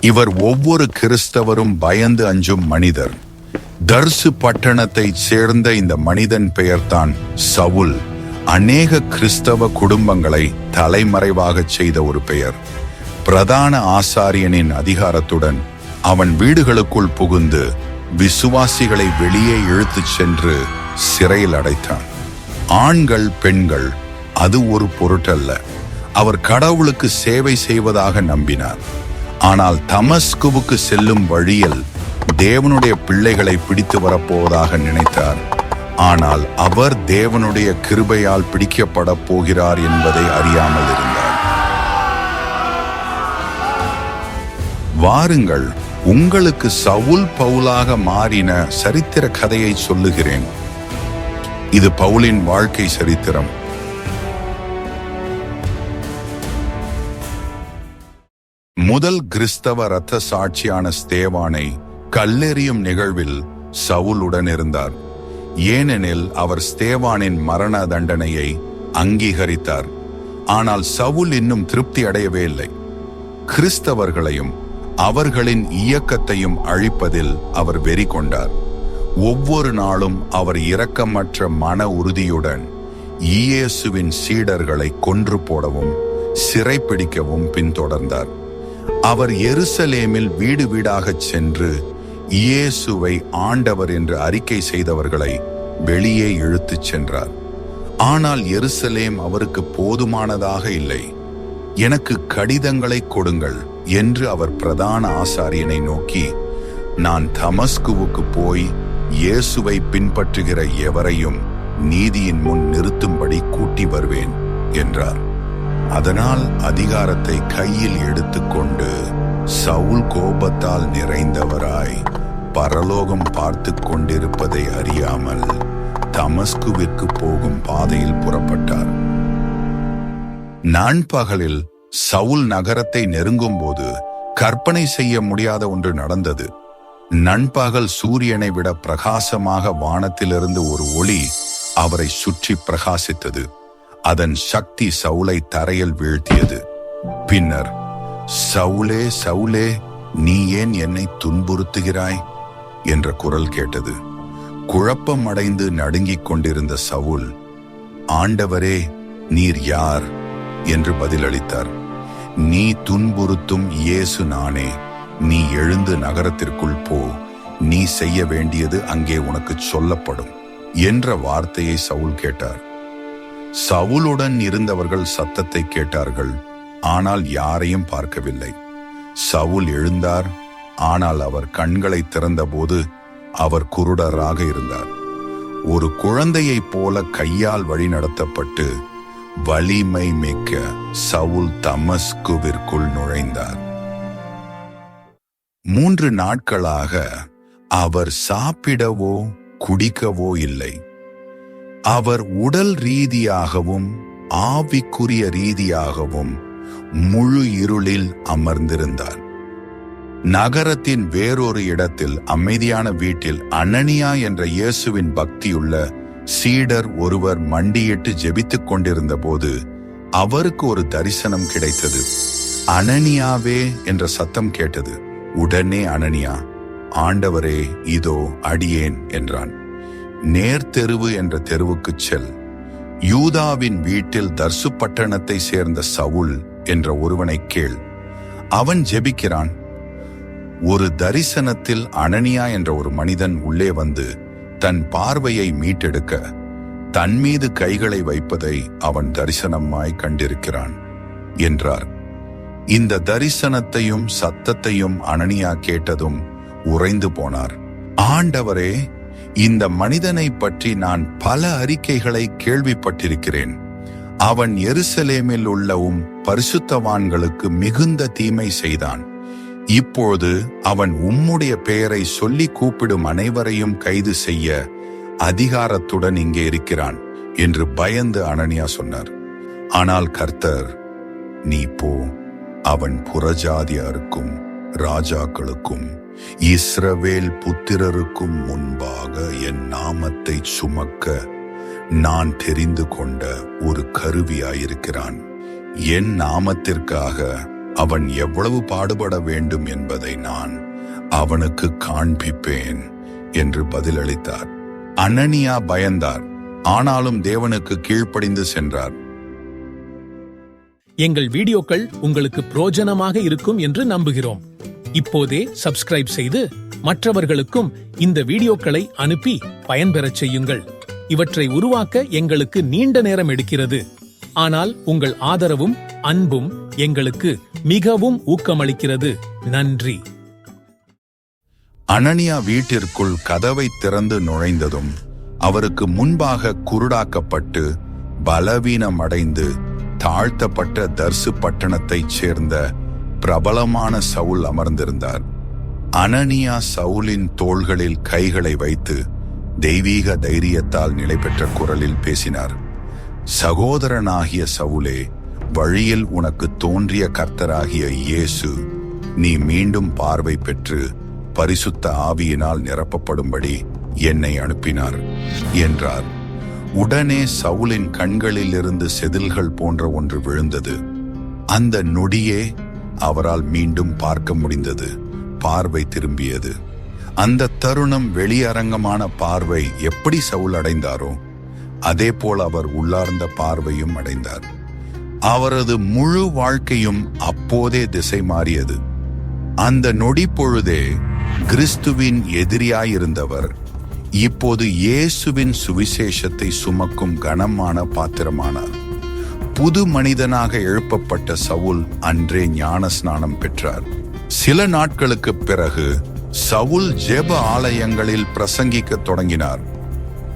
இவர் ஒவ்வொரு கிறிஸ்தவரும் பயந்து அஞ்சும் மனிதர். தர்சு பட்டணத்தைச் சேர்ந்த இந்த மனிதன் பெயர்தான் சவுல். அநேக கிறிஸ்தவ குடும்பங்களை தலைமறைவாகச் செய்த ஒரு பெயர். பிரதான ஆசாரியனின் அதிகாரத்துடன் அவன் வீடுகளுக்குள் புகுந்து விசுவாசிகளை வெளியே இழுத்துச் சென்று சிறையில் அடைத்தான். ஆண்கள் பெண்கள் அது ஒரு பொருட்டல்ல. அவர் கடவுளுக்கு சேவை செய்வதாக நம்பினார். ஆனால் தமஸ்குவுக்கு செல்லும் வழியில் தேவனுடைய பிள்ளைகளை பிடித்து வரப்போவதாக நினைத்தார். ஆனால் அவர் தேவனுடைய கிருபையால் பிடிக்கப்பட போகிறார் என்பதை அறியாமல் இருந்தார். வாருங்கள் உங்களுக்கு சவுல் பவுலாக மாறின சரித்திர கதையை சொல்லுகிறேன். இது பவுலின் வாழ்க்கை சரித்திரம். முதல் கிறிஸ்தவ ரத்த சாட்சியான ஸ்தேவானை கல்லெறியும் நிகழ்வில் சவுலுடன் இருந்தார். ஏனெனில் அவர் ஸ்தேவானின் மரண தண்டனையை அங்கீகரித்தார். ஆனால் சவுல் இன்னும் திருப்தி அடையவே இல்லை. கிறிஸ்தவர்களையும் அவர்களின் இயக்கத்தையும் அழிப்பதில் அவர் வெறி கொண்டார். ஒவ்வொரு நாளும் அவர் இரக்கமற்ற மன உறுதியுடன் இயேசுவின் சீடர்களை கொன்று போடவும் சிறைப்பிடிக்கவும் பின்தொடர்ந்தார். அவர் எருசலேமில் வீடு வீடாகச் சென்று இயேசுவை ஆண்டவர் என்று அறிக்கை செய்தவர்களை வெளியே இழுத்துச் சென்றார். ஆனால் எருசலேம் அவருக்கு போதுமானதாக இல்லை. எனக்கு கடிதங்களை கொடுங்கள் என்று அவர் பிரதான ஆசாரியனை நோக்கி நான் தமஸ்குவுக்கு போய் இயேசுவை பின்பற்றுகிற எவரையும் நீதியின் முன் நிறுத்தும்படி கூட்டி வருவேன் என்றார். அதனால் அதிகாரத்தை கையில் எடுத்துக்கொண்டு சவுல் கோபத்தால் நிறைந்தவராய் பரலோகம் பார்த்து கொண்டிருப்பதை அறியாமல் தமஸ்குவிற்கு போகும் பாதையில் புறப்பட்டார். நண்பகலில் சவுல் நகரத்தை நெருங்கும் போது கற்பனை செய்ய முடியாத ஒன்று நடந்தது. நண்பகல் சூரியனை விட பிரகாசமாக வானத்திலிருந்து ஒரு ஒளி அவரை சுற்றி பிரகாசித்தது. அதன் சக்தி சவுலை தரையில் வீழ்த்தியது. பின்னர் சவுலே சவுலே நீ ஏன் என்னை துன்புறுத்துகிறாய்? என்ற குரல் கேட்டது. குழப்பம் அடைந்து நடுங்கிக் கொண்டிருந்த சவுல் ஆண்டவரே நீர் யார்? என்று பதிலளித்தார். நீ துன்புறுத்தும் இயேசு நானே. நீ எழுந்து நகரத்திற்குள் போ. நீ செய்ய வேண்டியது அங்கே உனக்கு சொல்லப்படும். என்ற வார்த்தையை சவுல் கேட்டார். சவுலுடன் இருந்தவர்கள் சத்தத்தை கேட்டார்கள். ஆனால் யாரையும் பார்க்கவில்லை. சவுல் எழுந்தார். ஆனால் அவர் கண்களை திறந்தபோது அவர் குருடராக இருந்தார். ஒரு குழந்தையைப் போல கையால் வழிநடத்தப்பட்டு வலிமை மிக்க சவுல் தமஸ்குவிற்குள் நுழைந்தார். மூன்று நாட்களாக அவர் சாப்பிடவோ குடிக்கவோ இல்லை. அவர் உடல் ரீதியாகவும் ஆவிக்குரிய ரீதியாகவும் முழு இருளில் அமர்ந்திருந்தார். நகரத்தின் வேறொரு இடத்தில் அமைதியான வீட்டில் அனனியா என்ற இயேசுவின் பக்தியுள்ள சீடர் ஒருவர் மண்டியிட்டு ஜெபித்துக் கொண்டிருந்த போது அவருக்கு ஒரு தரிசனம் கிடைத்தது. அனனியாவே என்ற சத்தம் கேட்டது. உடனே அனனியா ஆண்டவரே இதோ அடியேன் என்றான். நேர்தெருவு என்ற தெருவுக்குச் செல். யூதாவின் வீட்டில் தர்சு பட்டணத்தை சேர்ந்த சவுல் என்ற ஒருவனை கேள். அவன் ஜெபிக்கிறான். ஒரு தரிசனத்தில் அனனியா என்ற ஒரு மனிதன் உள்ளே வந்து தன் பார்வையை மீட்டெடுக்க தன் மீது கைகளை வைப்பதை அவன் தரிசனமாய் கண்டிருக்கிறான் என்றார். இந்த தரிசனத்தையும் சத்தத்தையும் அனனியா கேட்டதும் உறைந்து போனார். ஆண்டவரே இந்த மனிதனை பற்றி நான் பல அறிக்கைகளை கேள்விப்பட்டிருக்கிறேன். அவன் எருசலேமில் உள்ளவும் பரிசுத்தவான்களுக்கு மிகுந்த தீமை செய்தான். இப்போது அவன் உம்முடைய பெயரை சொல்லி கூப்பிடும் அனைவரையும் கைது செய்ய அதிகாரத்துடன் இங்கே இருக்கிறான் என்று பயந்து அனனியா சொன்னார். ஆனால் கர்த்தர் நீ போ அவன் புறஜாதியாருக்கும் ராஜாக்களுக்கும் இஸ்ரவேல் புத்திரருக்கும் முன்பாக என் நாமத்தை சுமக்க நான் தெரிந்து கொண்ட ஒரு கருவியாயிருக்கிறான். என் நாமத்திற்காக அவன் எவ்வளவு பாடுபட வேண்டும் என்பதை நான் அவனுக்கு காண்பிப்பேன் என்று பதிலளித்தார். அனனியா பயந்தார். ஆனாலும் தேவனுக்கு கீழ்ப்படிந்து சென்றார். எங்கள் வீடியோக்கள் உங்களுக்கு பிரோஜனமாக இருக்கும் என்று நம்புகிறோம். இப்போதே சப்ஸ்கிரைப் செய்து மற்றவர்களுக்கும் இந்த வீடியோக்களை அனுப்பி பயன்பெறச் செய்யுங்கள். இவற்றை உருவாக்க எங்களுக்கு நீண்ட நேரம் எடுக்கிறது. ஆனால் உங்கள் ஆதரவும் அன்பும் எங்களுக்கு மிகவும் ஊக்கமளிக்கிறது. நன்றி. அனனியா வீட்டிற்குள் கதவை திறந்து நுழைந்ததும் அவருக்கு முன்பாக குருடாக்கப்பட்டு பலவீனமடைந்து தாழ்த்தப்பட்ட தர்சு பட்டணத்தைச் சேர்ந்த பிரபலமான சவுல் அமர்ந்திருந்தார். அனனியா சவுலின் தோள்களில் கைகளை வைத்து தெய்வீக தைரியத்தால் நிலை பெற்ற குரலில் பேசினார். சகோதரனாகிய சவுலே வழியில் உனக்கு தோன்றிய கர்த்தராகிய இயேசு நீ மீண்டும் பார்வை பெற்று பரிசுத்த ஆவியினால் நிரப்பப்படும்படி என்னை அனுப்பினார் என்றார். உடனே சவுலின் கண்களில் இருந்து செதில்கள் போன்ற ஒன்று விழுந்தது. அந்த நொடியே அவரால் மீண்டும் பார்க்க முடிந்தது. பார்வை திரும்பியது. அந்த தருணம் வெளியரங்கமான பார்வை எப்படி சவுல் அடைந்தாரோ அதே போல் அவர் உள்ளார்ந்த பார்வையும் அடைந்தார். அவரது முழு வாழ்க்கையும் அப்போதே திசை மாறியது. அந்த நொடி பொழுதே கிறிஸ்துவின் எதிரியாயிருந்தவர் இப்போது இயேசுவின் சுவிசேஷத்தை சுமக்கும் கனமான பாத்திரமானார். புது மனிதனாக எழுப்பப்பட்ட சவுல் அன்றே ஞான ஸ்நானம் பெற்றார். சில நாட்களுக்கு பிறகு சவுல் ஜெப ஆலயங்களில் பிரசங்கிக்க தொடங்கினார்.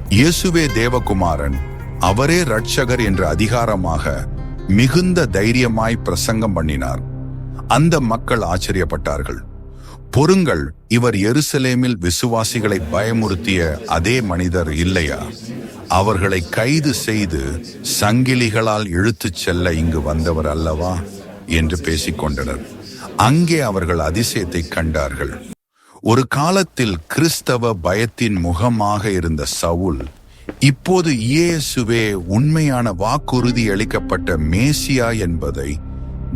இயேசுவே தேவகுமாரன் அவரே ரட்சகர் என்ற அதிகாரமாக மிகுந்த தைரியமாய் பிரசங்கம் பண்ணினார். அந்த மக்கள் ஆச்சரியப்பட்டார்கள். பொறுங்கள் இவர் எருசலேமில் விசுவாசிகளை பயமுறுத்திய அதே மனிதர் இல்லையா? அவர்களை கைது செய்து சங்கிலிகளால் இழுத்துச் செல்ல இங்கு வந்தவர் அல்லவா? என்று பேசிக்கொண்டனர். அங்கே அவர்கள் அதிசயத்தை கண்டார்கள். ஒரு காலத்தில் கிறிஸ்தவ பயத்தின் முகமாக இருந்த சவுல் இப்போது இயேசுவே உண்மையான வாக்குறுதி அளிக்கப்பட்ட மேசியா என்பதை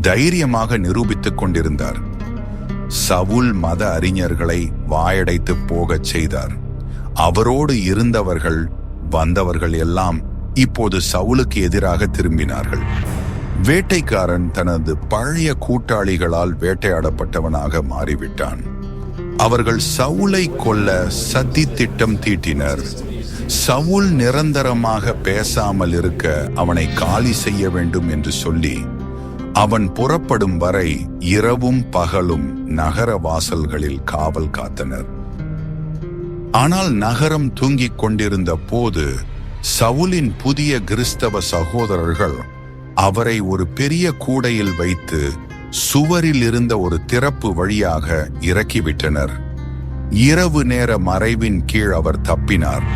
தைரியமாக நிரூபித்துக் கொண்டிருந்தார். சவுல் மத அறிஞர்களை வாயடைத்து போகச் செய்தார். அவரோடு இருந்தவர்கள் வந்தவர்கள் எல்லாம் இப்போது சவுலுக்கு எதிராக திரும்பினார்கள். வேட்டைக்காரன் தனது பழைய கூட்டாளிகளால் வேட்டையாடப்பட்டவனாக மாறிவிட்டான். அவர்கள் சவுலை கொல்ல சதி திட்டம் தீட்டினர். சவுல் நிரந்தரமாக பேசாமல் இருக்க அவனை காலி செய்ய வேண்டும் என்று சொல்லி அவன் புறப்படும் வரை இரவும் பகலும் நகர வாசல்களில் காவல் காத்தனர். ஆனால் நகரம் தூங்கிக் கொண்டிருந்த போது சவுலின் புதிய கிறிஸ்தவ சகோதரர்கள் அவரை ஒரு பெரிய கூடையில் வைத்து சுவரில் இருந்த ஒரு திறப்பு வழியாக இறக்கிவிட்டனர். இரவு நேர மறைவின் கீழ் அவர் தப்பினார்.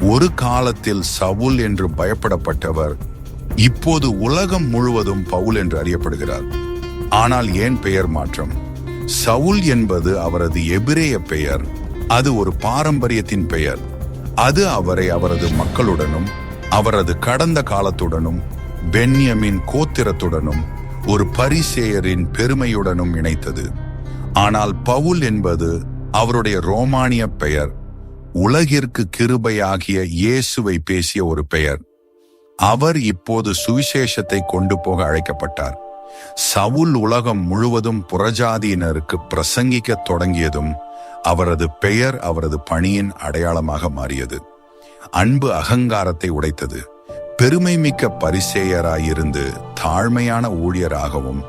ஒரு காலத்தில் சவுல் என்று பயப்படப்பட்டவர் இப்போது உலகம் முழுவதும் பவுல் என்று அறியப்படுகிறார். ஆனால் ஏன் பெயர் மாற்றம்? சவுல் என்பது அவரது எபிரேய பெயர். அது ஒரு பாரம்பரியத்தின் பெயர். அது அவரை அவரது மக்களுடனும் அவரது கடந்த காலத்துடனும் பென்யமின் கோத்திரத்துடனும் ஒரு பரிசேயரின் பெருமையுடனும் இணைத்தது. ஆனால் பவுல் என்பது அவருடைய ரோமானிய பெயர். உலகிற்கு கிருபையாகிய இயேசுவை பேசிய ஒரு பெயர். அவர் இப்போது சுவிசேஷத்தை கொண்டு போக அழைக்கப்பட்டார். சவுல் உலகம் முழுவதும் புறஜாதியினருக்கு பிரசங்கிக்க தொடங்கியதும் அவரது பெயர் அவரது பணியின் அடையாளமாக மாறியது. அன்பு அகங்காரத்தை உடைத்தது. பெருமை மிக்க பரிசேயராயிருந்து தாழ்மையான ஊழியராகவும்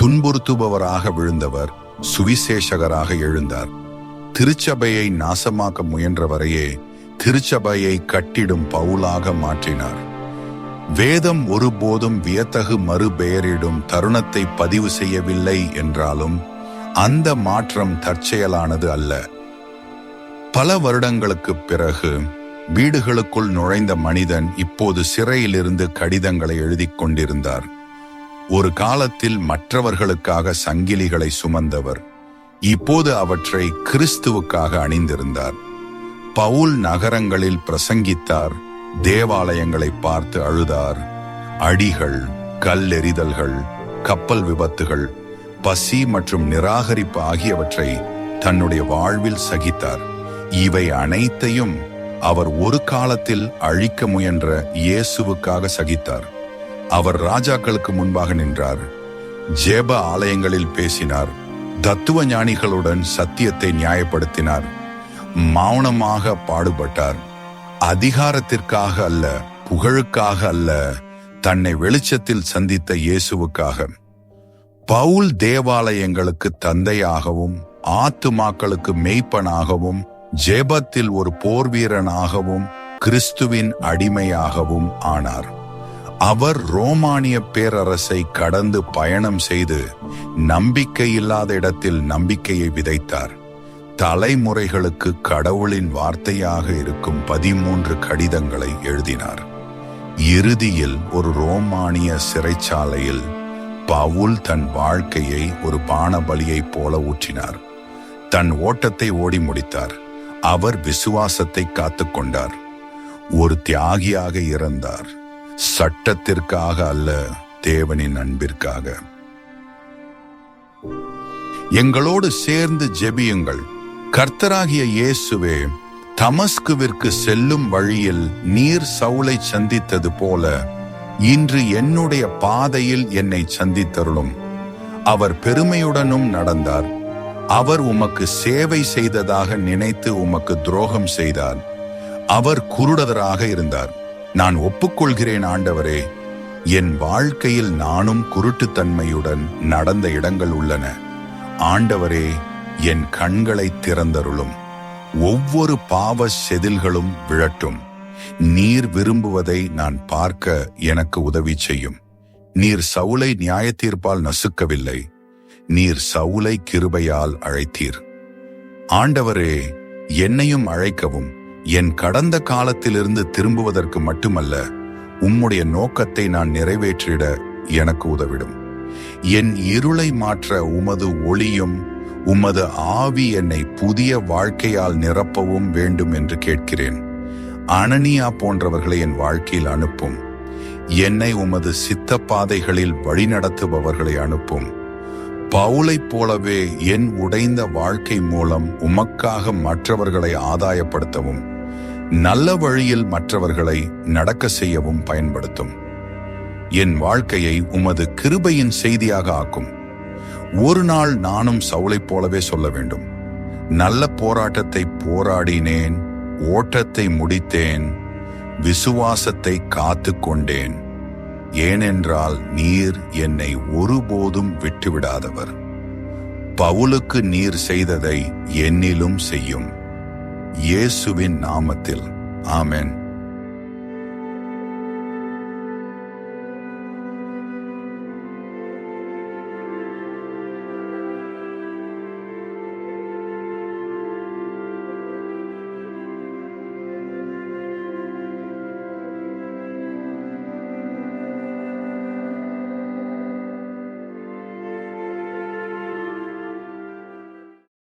துன்புறுத்துபவராக விழுந்தவர் சுவிசேஷகராக எழுந்தார். திருச்சபையை நாசமாக்க முயன்றவரையே திருச்சபையை கட்டிடும் பவுலாக மாற்றினார். வேதம் ஒருபோதும் வியத்தகு மறுபெயரிடும் தருணத்தை பதிவு செய்யவில்லை என்றாலும் அந்த மாற்றம் தற்செயலானது அல்ல. பல வருடங்களுக்குப் பிறகு வீடுகளுக்குள் நுழைந்த மனிதன் இப்போது சிறையிலிருந்து கடிதங்களை எழுதிக் கொண்டிருந்தார். ஒரு காலத்தில் மற்றவர்களுக்காக சங்கிலிகளை சுமந்தவர் இப்போது அவற்றை கிறிஸ்துவுக்காக அணிந்திருந்தார். பவுல் நகரங்களில் பிரசங்கித்தார். தேவாலயங்களை பார்த்து அழுதார். அடிகள் கல்லெறிதல்கள் கப்பல் விபத்துகள் பசி மற்றும் நிராகரிப்பு ஆகியவற்றை தன்னுடைய வாழ்வில் சகித்தார். இவை அனைத்தையும் அவர் ஒரு காலத்தில் அழிக்க முயன்ற இயேசுவுக்காக சகித்தார். அவர் ராஜாக்களுக்கு முன்பாக நின்றார். ஜேப ஆலயங்களில் பேசினார். தத்துவ ஞானிகளுடன் சத்தியத்தை நியாயப்படுத்தினார். மௌனமாக பாடுபட்டார். அதிகாரத்திற்காக அல்ல புகழுக்காக அல்ல தன்னை வெளிச்சத்தில் சந்தித்த இயேசுவுக்காக. பவுல் தேவாலயங்களுக்கு தந்தையாகவும் ஆத்துமாக்களுக்கு மெய்ப்பனாகவும் ஜெபத்தில் ஒரு போர் வீரனாகவும் கிறிஸ்துவின் அடிமையாகவும் ஆனார். அவர் ரோமானிய பேரரசை கடந்து பயணம் செய்து நம்பிக்கை இல்லாத இடத்தில் நம்பிக்கையை விதைத்தார். தலைமுறைகளுக்கு கடவுளின் வார்த்தையாக இருக்கும் பதிமூன்று கடிதங்களை எழுதினார். இறுதியில் ஒரு ரோமானிய சிறைச்சாலையில் பவுல் தன் வாழ்க்கையை ஒரு பானபலியைப் போல ஊற்றினார். தன் ஓட்டத்தை ஓடி முடித்தார். அவர் விசுவாசத்தை காத்துக்கொண்டார் ஒரு தியாகியாக இறந்தார் சட்டத்திற்காக அல்ல தேவனின் அன்பிற்காக. எங்களோடு சேர்ந்து ஜெபியுங்கள். கர்த்தராகிய இயேசுவே தமஸ்குவிற்கு செல்லும் வழியில் நீர் சவுளை சந்தித்தது போல இன்று என்னுடைய பாதையில் என்னை சந்தித்தருளும். அவர் பெருமையுடனும் நடந்தார். அவர் உமக்கு சேவை செய்ததாக நினைத்து உமக்கு துரோகம் செய்தார். அவர் குருடதராக இருந்தார். நான் ஒப்புக்கொள்கிறேன் ஆண்டவரே என் வாழ்க்கையில் நானும் குருட்டுத்தன்மையுடன் நடந்த இடங்கள் உள்ளன. ஆண்டவரே என் கண்களை திறந்தருளும். ஒவ்வொரு பாவ செதில்களும் விழட்டும். நீர் விரும்புவதை நான் பார்க்க எனக்கு உதவி செய்யும். நீர் சவுளை நியாயத்தீர்ப்பால் நசுக்கவில்லை. நீர் சவுலை கிருபையால் அழைத்தீர். ஆண்டவரே என்னையும் அழைக்கவும். என் கடந்த காலத்திலிருந்து திரும்புவதற்கு மட்டுமல்ல உம்முடைய நோக்கத்தை நான் நிறைவேற்றிட எனக்கு உதவிடும். என் இருளை மாற்ற உமது ஒளியும் உமது ஆவி என்னை புதிய வாழ்க்கையால் நிரப்பவும் வேண்டும் என்று கேட்கிறேன். அனனியா போன்றவர்களை என் வாழ்க்கையில் அனுப்பும். என்னை உமது சித்த பாதைகளில் வழிநடத்துபவர்களை அனுப்பும். பவுலைப் போலவே என் உடைந்த வாழ்க்கை மூலம் உமக்காக மற்றவர்களை ஆதாயப்படுத்தவும் நல்ல வழியில் மற்றவர்களை நடக்க செய்யவும் பயன்படுத்தும். என் வாழ்க்கையை உமது கிருபையின் செய்தியாக ஆக்கும். ஒரு நாள் நானும் சவுளைப் போலவே சொல்ல வேண்டும். நல்ல போராட்டத்தை போராடினேன் ஓட்டத்தை முடித்தேன் விசுவாசத்தை காத்து கொண்டேன். ஏனென்றால் நீர் என்னை ஒருபோதும் விட்டுவிடாதவர். பவுலுக்கு நீர் செய்ததை என்னிலும் செய்யும். இயேசுவின் நாமத்தில். ஆமென்.